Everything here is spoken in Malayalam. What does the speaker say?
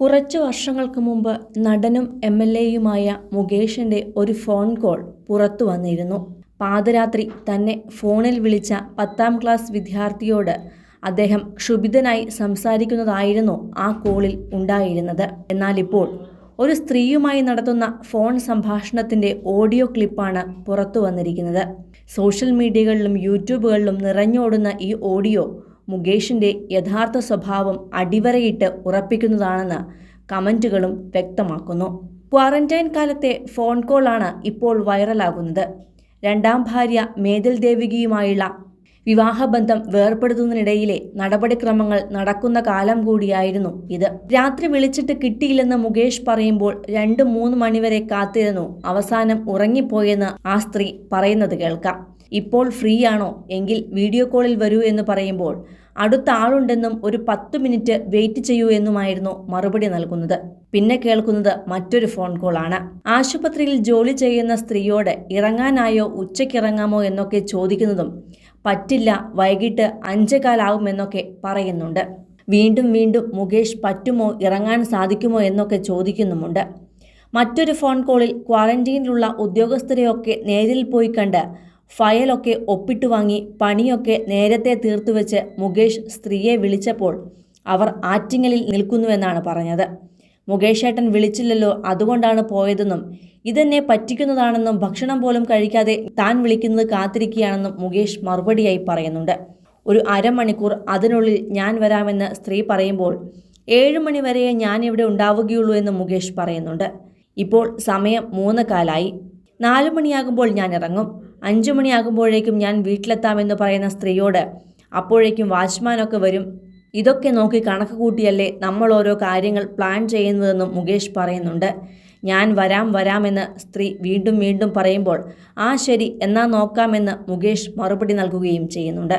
കുറച്ചു വർഷങ്ങൾക്ക് മുമ്പ് നടനും എം എൽ എയുമായ മുകേഷിന്റെ ഒരു ഫോൺ കോൾ പുറത്തു വന്നിരുന്നു. പാതിരാത്രി തന്നെ ഫോണിൽ വിളിച്ച പത്താം ക്ലാസ് വിദ്യാർത്ഥിയോട് അദ്ദേഹം ക്ഷുഭിതനായി സംസാരിക്കുന്നതായിരുന്നു ആ കോളിൽ ഉണ്ടായിരുന്നത്. എന്നാൽ ഇപ്പോൾ ഒരു സ്ത്രീയുമായി നടത്തുന്ന ഫോൺ സംഭാഷണത്തിന്റെ ഓഡിയോ ക്ലിപ്പാണ് പുറത്തു വന്നിരിക്കുന്നത്. സോഷ്യൽ മീഡിയകളിലും യൂട്യൂബുകളിലും നിറഞ്ഞോടുന്ന ഈ ഓഡിയോ മുകേഷിന്റെ യഥാർത്ഥ സ്വഭാവം അടിവരയിട്ട് ഉറപ്പിക്കുന്നതാണെന്ന് കമന്റുകളും വ്യക്തമാക്കുന്നു. ക്വാറന്റൈൻ കാലത്തെ ഫോൺ കോളാണ് ഇപ്പോൾ വൈറലാകുന്നത്. രണ്ടാം ഭാര്യ മേതിൽ ദേവികയുമായുള്ള വിവാഹബന്ധം വേർപ്പെടുത്തുന്നതിനിടയിലെ നടപടിക്രമങ്ങൾ നടക്കുന്ന കാലം കൂടിയായിരുന്നു ഇത്. രാത്രി വിളിച്ചിട്ട് കിട്ടിയില്ലെന്ന് മുകേഷ് പറയുമ്പോൾ രണ്ട് മൂന്ന് മണിവരെ കാത്തിരുന്നു. അവസാനം ഉറങ്ങിപ്പോയെന്ന് ആ സ്ത്രീ പറയുന്നത് കേൾക്കാം. ഇപ്പോൾ ഫ്രീ ആണോ എങ്കിൽ വീഡിയോ കോളിൽ വരൂ എന്ന് പറയുമ്പോൾ അടുത്ത ആളുണ്ടെന്നും ഒരു പത്ത് മിനിറ്റ് വെയിറ്റ് ചെയ്യൂ എന്നുമായിരുന്നു മറുപടി നൽകുന്നത്. പിന്നെ കേൾക്കുന്നത് മറ്റൊരു ഫോൺ കോളാണ്. ആശുപത്രിയിൽ ജോലി ചെയ്യുന്ന സ്ത്രീയോട് ഇറങ്ങാനായോ ഉച്ചയ്ക്കിറങ്ങാമോ എന്നൊക്കെ ചോദിക്കുന്നതും പറ്റില്ല വൈകിട്ട് അഞ്ചേകാലാവുമെന്നൊക്കെ പറയുന്നുണ്ട്. വീണ്ടും വീണ്ടും മുകേഷ് പറ്റുമോ ഇറങ്ങാൻ സാധിക്കുമോ എന്നൊക്കെ ചോദിക്കുന്നുമുണ്ട്. മറ്റൊരു ഫോൺ കോളിൽ ക്വാറന്റീനിലുള്ള ഉദ്യോഗസ്ഥരെയൊക്കെ നേരിൽ പോയി കണ്ട് ഫയലൊക്കെ ഒപ്പിട്ടു വാങ്ങി പണിയൊക്കെ നേരത്തെ തീർത്തുവെച്ച് മുകേഷ് സ്ത്രീയെ വിളിച്ചപ്പോൾ അവർ ആറ്റിങ്ങലിൽ നിൽക്കുന്നുവെന്നാണ് പറഞ്ഞത്. മുകേഷ് ഏട്ടൻ വിളിച്ചില്ലല്ലോ അതുകൊണ്ടാണ് പോയതെന്നും. ഇതെന്നെ പറ്റിക്കുന്നതാണെന്നും ഭക്ഷണം പോലും കഴിക്കാതെ താൻ വിളിക്കുന്നത് കാത്തിരിക്കുകയാണെന്നും മുകേഷ് മറുപടിയായി പറയുന്നുണ്ട്. ഒരു അരമണിക്കൂർ അതിനുള്ളിൽ ഞാൻ വരാമെന്ന് സ്ത്രീ പറയുമ്പോൾ ഏഴ് വരെ ഞാൻ ഇവിടെ ഉണ്ടാവുകയുള്ളൂ എന്ന് മുകേഷ് പറയുന്നുണ്ട്. ഇപ്പോൾ സമയം മൂന്ന് കാലായി. നാലു മണിയാകുമ്പോൾ ഞാൻ ഇറങ്ങും. അഞ്ചു മണിയാകുമ്പോഴേക്കും ഞാൻ വീട്ടിലെത്താമെന്ന് പറയുന്ന സ്ത്രീയോട് അപ്പോഴേക്കും വാച്ച്മാനൊക്കെ വരും. ഇതൊക്കെ നോക്കി കണക്ക് കൂട്ടിയല്ലേ നമ്മൾ ഓരോ കാര്യങ്ങൾ പ്ലാൻ ചെയ്യുന്നതെന്നും മുകേഷ് പറയുന്നുണ്ട്. ഞാൻ വരാം വരാമെന്ന് സ്ത്രീ വീണ്ടും വീണ്ടും പറയുമ്പോൾ ആ ശരി എന്നാ നോക്കാമെന്ന് മുകേഷ് മറുപടി നൽകുകയും ചെയ്യുന്നുണ്ട്.